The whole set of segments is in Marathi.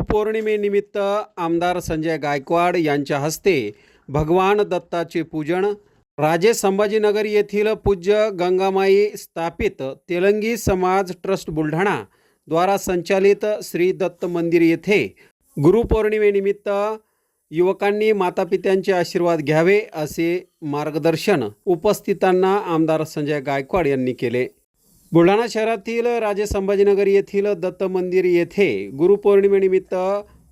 गुरुपौर्णिमेनिमित्त आमदार संजय गायकवाड यांच्या हस्ते भगवान दत्ताचे पूजन राजे संभाजीनगर येथील पूज्य गंगामाई स्थापित तेलंगी समाज ट्रस्ट बुलढाणा द्वारा संचालित श्री दत्त मंदिर येथे गुरुपौर्णिमेनिमित्त युवकांनी मातापित्यांचे आशीर्वाद घ्यावे असे मार्गदर्शन उपस्थितांना आमदार संजय गायकवाड यांनी केले. बुलढाणा शहरातील राजे संभाजीनगर येथील दत्त मंदिर येथे गुरुपौर्णिमेनिमित्त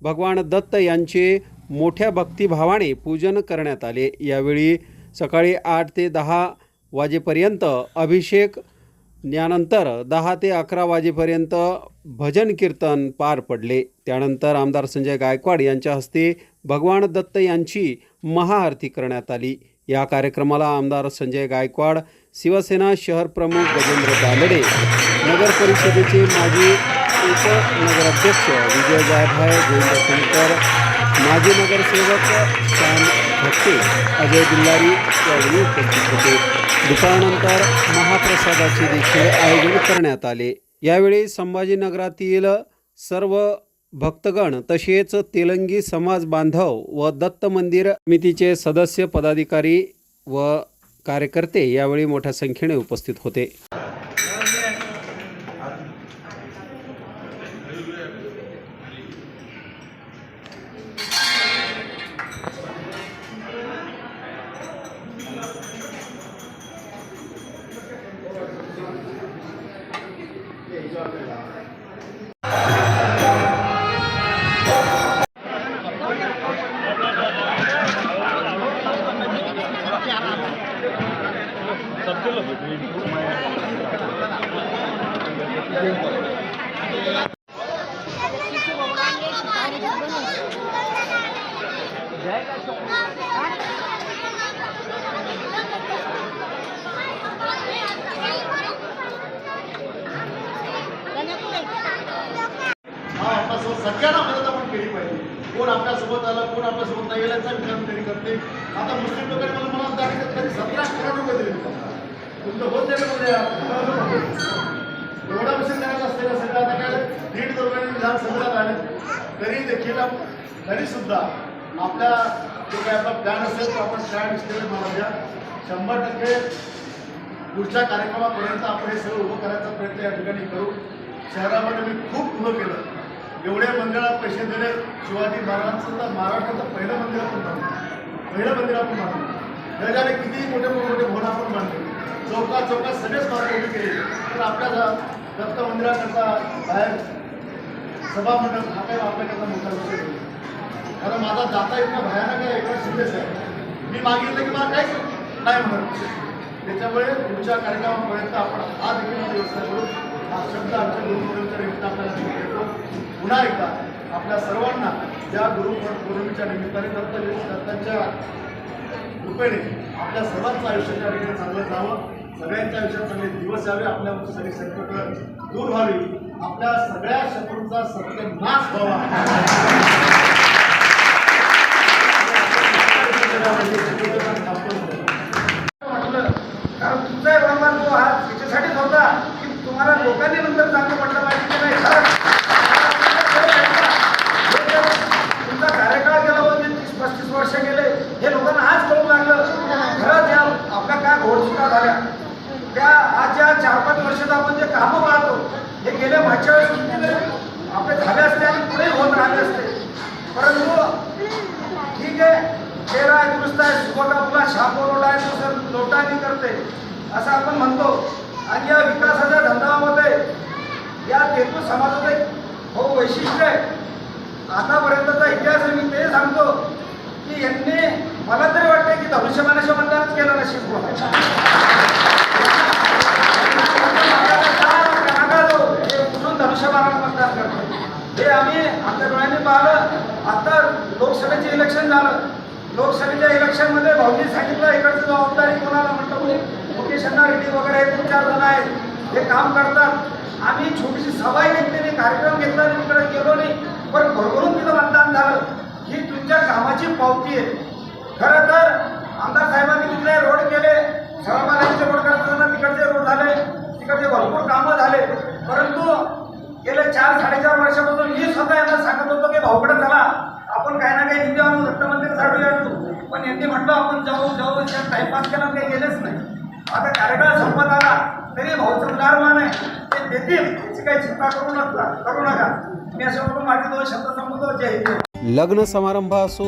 भगवान दत्त यांचे मोठ्या भक्तिभावाने पूजन करण्यात आले. यावेळी सकाळी आठ ते दहा वाजेपर्यंत अभिषेक यानंतर दहा ते अकरा वाजेपर्यंत भजन कीर्तन पार पडले. त्यानंतर आमदार संजय गायकवाड यांच्या हस्ते भगवान दत्त यांची महाआरती करण्यात आली. या कार्यक्रमाला आमदार संजय गायकवाड शिवसेना शहर प्रमुख गजेंद्र दालडे नगर परिषदेचे माजी उपनगराध्यक्ष विजय जायभाय गोविंद शंकर माजी नगरसेवक श्याम भट्टे अजय बिल्लारी यावेळी उपस्थित होते. दुपारनंतर महाप्रसादाचे देखील आयोजन करण्यात आले. यावेळी संभाजीनगरातील सर्व भक्तगण तसेच तेलंगी समाज बांधव व दत्त मंदिर समितीचे सदस्य पदाधिकारी व कार्यकर्ते यावेळी मोठ्या संख्येने उपस्थित होते. हा आपल्यासोबत सगळ्यांना मदत आपण केली पाहिजे कोण आपल्यासोबत आलं कोण आपल्यासोबत नाही गेलं याचा विचार तरी करते. आता मुस्लिम लोकांनी मला म्हणाल दाखवतात तरी सतरा करोड रुपये दिले तुमचं होत नाही एवढा विषय करायचा असलेला सगळं? आता काय दीड दोघांनी विधानसभेला आले तरी देखील तरी सुद्धा आपल्या जो काय आपला प्लॅन असेल तो आपण प्लॅन मला द्या शंभर टक्के पुढच्या कार्यक्रमापर्यंत आपण हे सगळं उभं करायचा प्रयत्न या ठिकाणी करू. शहरामध्ये मी खूप उभं केलं. एवढ्या मंदिरात पैसे दिले शिवाजी महाराजांचं तर महाराष्ट्राचं पहिलं मंदिर आपण बांधलं. पहिलं मंदिर आपण बांधलं. जगाने किती मोठे मोठे भवन आपण बांधले. चौकात चौकात सगळेच मार्ग उभे केले. तर आपल्या दत्त मंदिराकरता बाहेर सभामंडप हा काही आपल्याकरता मोठा विषय कारण माझा जाता इतका भयानक आहे एका सिरियस आहे. मी मागितलं की मला काहीच नाही म्हणत. त्याच्यामुळे पुढच्या कार्यक्रमापर्यंत आपण हा देखील व्यवस्था करू. हा शब्द आमच्या गुरुपौर्णिमेच्या निमित्त आपल्याला देतो पुन्हा एकदा आपल्या सर्वांना या गुरुपौर्णिमेच्या निमित्ताने दत्त दत्तांच्या कृपेने आपल्या सर्वांचं आयुष्य त्या ठिकाणी चांगलं जावं सगळ्यांच्या आयुष्यात चांगले दिवस यावे आपल्या सगळी संकट दूर व्हावी आपल्या सगळ्या शत्रूंचा सत्य नाश व्हावा म्हटलं कारण तुमचा व्यवहार जो हा त्याच्यासाठीच होता की तुम्हाला लोकांनी नंतर चांगलं म्हटलं पाहिजे की नाही? तुमचा कार्यकाळ गेला होते तीस पस्तीस वर्ष गेले हे लोकांना आज कळू लागलं. खरंच या आपल्या काय घोडचुका झाल्या. त्या आज ज्या चार पाच वर्षात आपण जे कामं पाहतो हे गेल्या मागच्या वेळेस आपले झाले असते आणि पुढे होत राहिले असते. परंतु ठीक आहे चेहरा आहे दुरुस्त आहे सुबका मुला शापोरोडा आहे तो सर लोटानी करते असं आपण म्हणतो. आणि या विकासाच्या धंदामध्ये या तेतू समाजाचं एक हो वैशिष्ट्य आहे. आतापर्यंतचा इतिहास मी ते सांगतो की यांनी मला तरी वाटतं की धनुष्यमानाच्या मंडळात केलं नशीब कुठून धनुष्यबाणाला मतदान करतो. हे आम्ही आमच्या डोळ्यांनी पाहिलं. आता लोकसभेचे इलेक्शन झालं. लोकसभेच्या इलेक्शनमध्ये भाऊजी सांगितलं इकडची जबाबदारी कोणाला म्हणतो? मुकेशांना रेड्डी वगैरे दोन चार जण आहेत. हे काम करतात. आम्ही छोटीशी सभाही घेतली नाही कार्यक्रम घेतला नाही तिकडे गेलो नाही. पण भरभरून तिथं मतदान झालं. ही तुमच्या कामाची पावती आहे. खरं तर आमदार साहेबांनी तिकडे रोड केले. सहभागाचे रोड करताना तिकडचे रोड झाले. तिकडचे भरपूर कामं झाले. परंतु गेल्या चार साडेचार वर्षापासून मी स्वतः यांना सांगत होतो की भाऊकडे चला. आपण काही ना काही निधी आणून झाडू साठवूया पण यांनी म्हटलं आपण जाऊ जाऊ. टाईमपास केला काही आता कार्यकाळ संपत आला तरी भाऊचं उदाहरण आहे. ते देतील याची काही चिंता करू नका करू नका. मी असं म्हणून माझे दोन शब्द संबंध जे लग्न समारंभ असो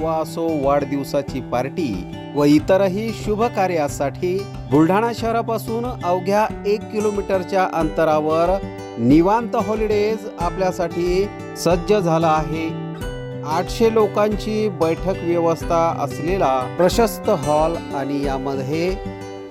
वा असो वाढदिवसाची पार्टी व इतरही शुभ कार्यासाठी बुलढाणा शहरापासून अवघ्या एक किलोमीटरच्या अंतरावर निवांत हॉलिडेज आपल्यासाठी सज्ज झाला आहे. आठशे लोकांची बैठक व्यवस्था असलेला प्रशस्त हॉल आणि यामध्ये